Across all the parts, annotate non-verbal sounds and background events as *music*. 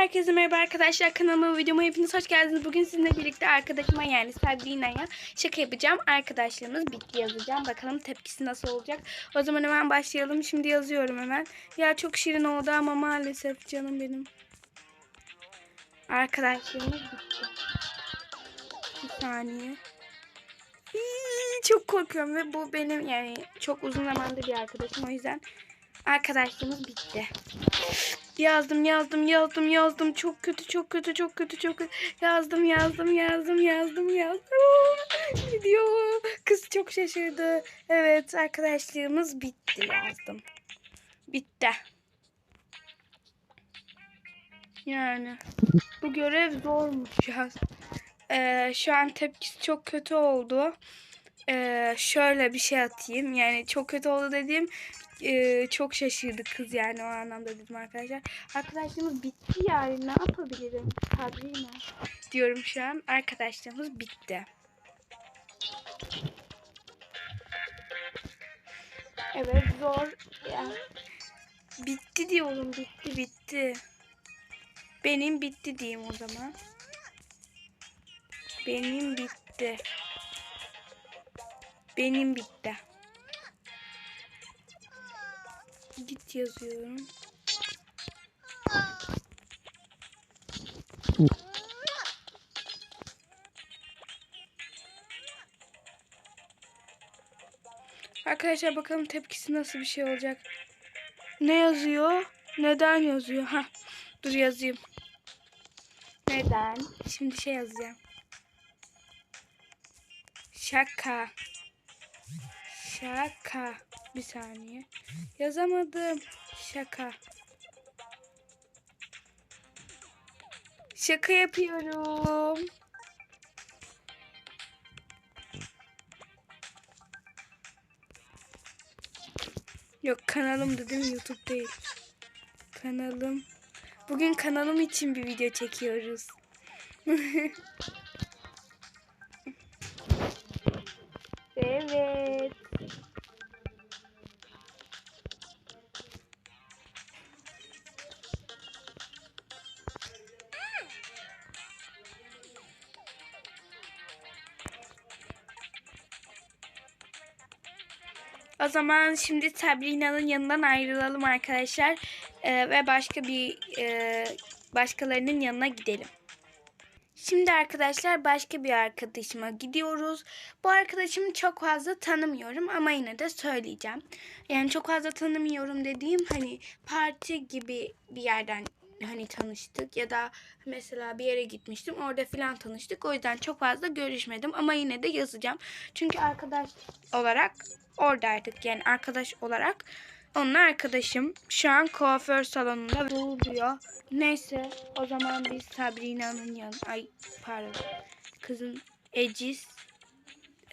Herkese merhaba arkadaşlar kanalıma videoma hepiniz hoş geldiniz. Bugün sizinle birlikte arkadaşıma yani Sabrina'ya şaka yapacağım. Arkadaşlığımız bitti yazacağım. Bakalım tepkisi nasıl olacak. O zaman hemen başlayalım. Şimdi yazıyorum hemen. Ya çok şirin oldu ama maalesef canım benim. Arkadaşlığımız bitti. Bir saniye. Hii, Çok korkuyorum ve bu benim yani çok uzun zamandır bir arkadaşım. O yüzden arkadaşlığımız bitti. Yazdım yazdım yazdım yazdım. Çok kötü çok kötü çok kötü çok kötü. Yazdım yazdım yazdım yazdım yazdım. Gidiyor kız çok şaşırdı. Evet arkadaşlığımız bitti yazdım. Bitti. Yani bu görev zormuş ya. Ee, şu an tepkisi çok kötü oldu Ee, şöyle bir şey atayım yani çok kötü oldu dediğim e, çok şaşırdı kız yani o anlamda dedim arkadaşlar. Arkadaşlığımız bitti yani ne yapabilirim? Sabrina diyorum şu an. Arkadaşlığımız bitti. Evet zor. Ya. Bitti diyorum bitti bitti. Benim bitti diyeyim o zaman. Benim bitti. Benim bitti. Git yazıyorum. Arkadaşlar bakalım tepkisi nasıl bir şey olacak. Ne yazıyor? Neden yazıyor? Ha, dur yazayım. Neden? Şimdi şey yazacağım. Şaka. Şaka. Bir saniye. Yazamadım. Şaka. Şaka yapıyorum. Yok kanalım dedim YouTube değil. Kanalım. Bugün kanalım için bir video çekiyoruz. *laughs* evet. O zaman şimdi Sabrina'nın yanından ayrılalım arkadaşlar Ee, ve başka bir e, başkalarının yanına gidelim. Şimdi arkadaşlar başka bir arkadaşıma gidiyoruz. Bu arkadaşımı çok fazla tanımıyorum ama yine de söyleyeceğim. Yani çok fazla tanımıyorum dediğim hani parti gibi bir yerden hani tanıştık ya da mesela bir yere gitmiştim orada filan tanıştık. O yüzden çok fazla görüşmedim ama yine de yazacağım. Çünkü arkadaş olarak oradaydık yani arkadaş olarak onun arkadaşım şu an kuaför salonunda duruyor. Neyse o zaman biz Sabrina'nın yan ay pardon kızın Ecis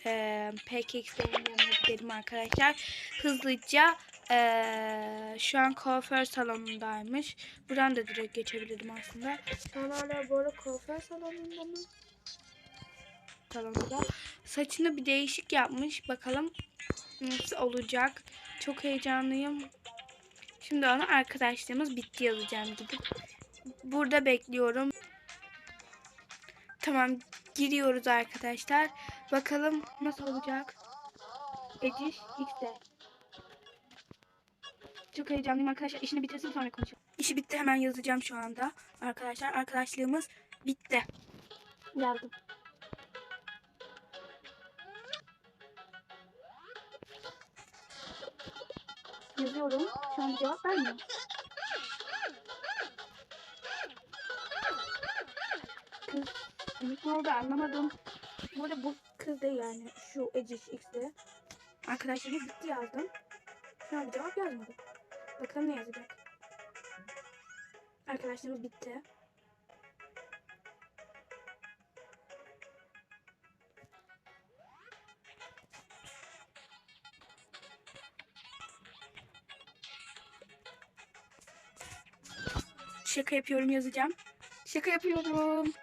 e, PKX'lerin yanına gidelim arkadaşlar. Hızlıca e, şu an kuaför salonundaymış. Buradan da direkt geçebilirdim aslında. An hala bu kuaför salonunda mı? Salonunda. Saçını bir değişik yapmış. Bakalım nasıl olacak. Çok heyecanlıyım. Şimdi ona arkadaşlığımız bitti yazacağım gidip. Burada bekliyorum. Tamam giriyoruz arkadaşlar. Bakalım nasıl olacak. Ediş X'de. Çok heyecanlıyım arkadaşlar. İşini bitirsin sonra konuşalım. İşi bitti hemen yazacağım şu anda. Arkadaşlar arkadaşlığımız bitti. Yazdım. Yazıyorum. Şu an cevap vermiyor. Kız demek ne oldu anlamadım. Bu arada bu kız değil yani. Şu Eciş X'de. Arkadaşlarımız bitti yazdım. Şu an bir cevap yazmadı. Bakalım ne yazacak. Arkadaşlarımız bitti. Şaka yapıyorum yazacağım. Şaka yapıyorum.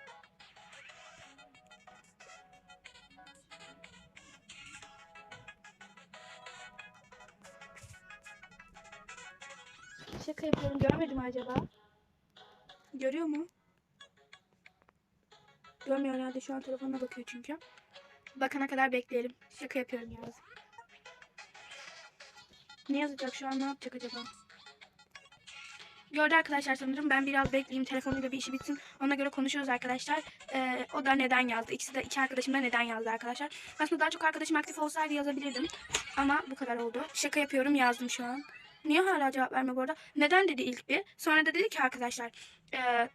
Şaka yapıyorum görmedim acaba? Görüyor mu? Görmüyor herhalde şu an telefonuna bakıyor çünkü. Bakana kadar bekleyelim. Şaka yapıyorum yalnız. Ne yazacak şu an ne yapacak acaba? Gördü arkadaşlar sanırım. Ben biraz bekleyeyim. Telefonuyla bir işi bitsin. Ona göre konuşuruz arkadaşlar. Ee, o da neden yazdı. İkisi de iki arkadaşım da neden yazdı arkadaşlar. Aslında daha çok arkadaşım aktif olsaydı yazabilirdim. Ama bu kadar oldu. Şaka yapıyorum yazdım şu an. Niye hala cevap vermiyor bu arada? Neden dedi ilk bir. Sonra da dedi ki arkadaşlar. Ee,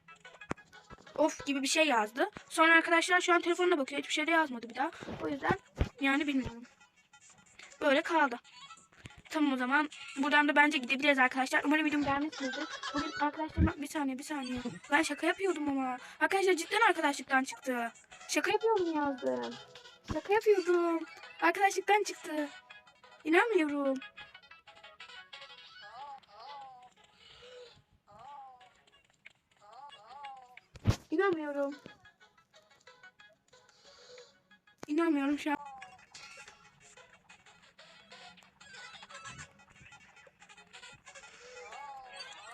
of gibi bir şey yazdı. Sonra arkadaşlar şu an telefonuna bakıyor. Hiçbir şey de yazmadı bir daha. O yüzden yani bilmiyorum. Böyle kaldı. Tamam o zaman buradan da bence gidebiliriz arkadaşlar. Umarım videom beğenmişsinizdir. Bugün arkadaşlarıma bir saniye bir saniye. Ben şaka yapıyordum ama. Arkadaşlar cidden arkadaşlıktan çıktı. Şaka yapıyordum yazdım. Şaka yapıyordum. Arkadaşlıktan çıktı. İnanmıyorum. İnanmıyorum. İnanmıyorum şu an.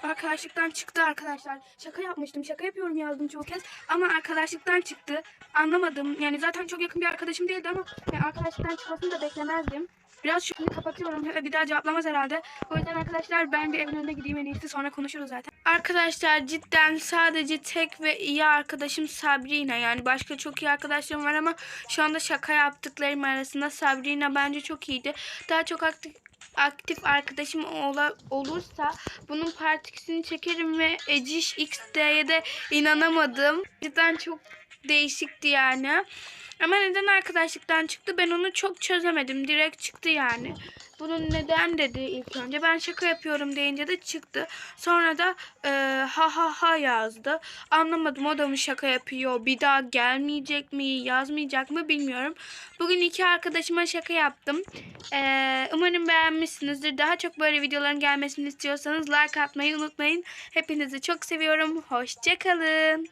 Arkadaşlıktan çıktı arkadaşlar. Şaka yapmıştım. Şaka yapıyorum yazdım çok kez. Ama arkadaşlıktan çıktı. Anlamadım. Yani zaten çok yakın bir arkadaşım değildi ama yani arkadaşlıktan çıkmasını da beklemezdim. Biraz şunu kapatıyorum ve bir daha cevaplamaz herhalde. O yüzden arkadaşlar ben bir evin önüne gideyim en iyisi sonra konuşuruz zaten. Arkadaşlar cidden sadece tek ve iyi arkadaşım Sabrina. Yani başka çok iyi arkadaşlarım var ama şu anda şaka yaptıklarım arasında Sabrina bence çok iyiydi. Daha çok aktif aktif arkadaşım ola, olursa bunun part 2'sini çekerim ve Eciş XD'ye de inanamadım. Cidden çok değişikti yani. Ama neden arkadaşlıktan çıktı ben onu çok çözemedim. Direkt çıktı yani. Bunun neden dedi ilk önce. Ben şaka yapıyorum deyince de çıktı. Sonra da e, ha ha ha yazdı. Anlamadım o da mı şaka yapıyor. Bir daha gelmeyecek mi yazmayacak mı bilmiyorum. Bugün iki arkadaşıma şaka yaptım. E, umarım beğenmişsinizdir. Daha çok böyle videoların gelmesini istiyorsanız like atmayı unutmayın. Hepinizi çok seviyorum. Hoşçakalın.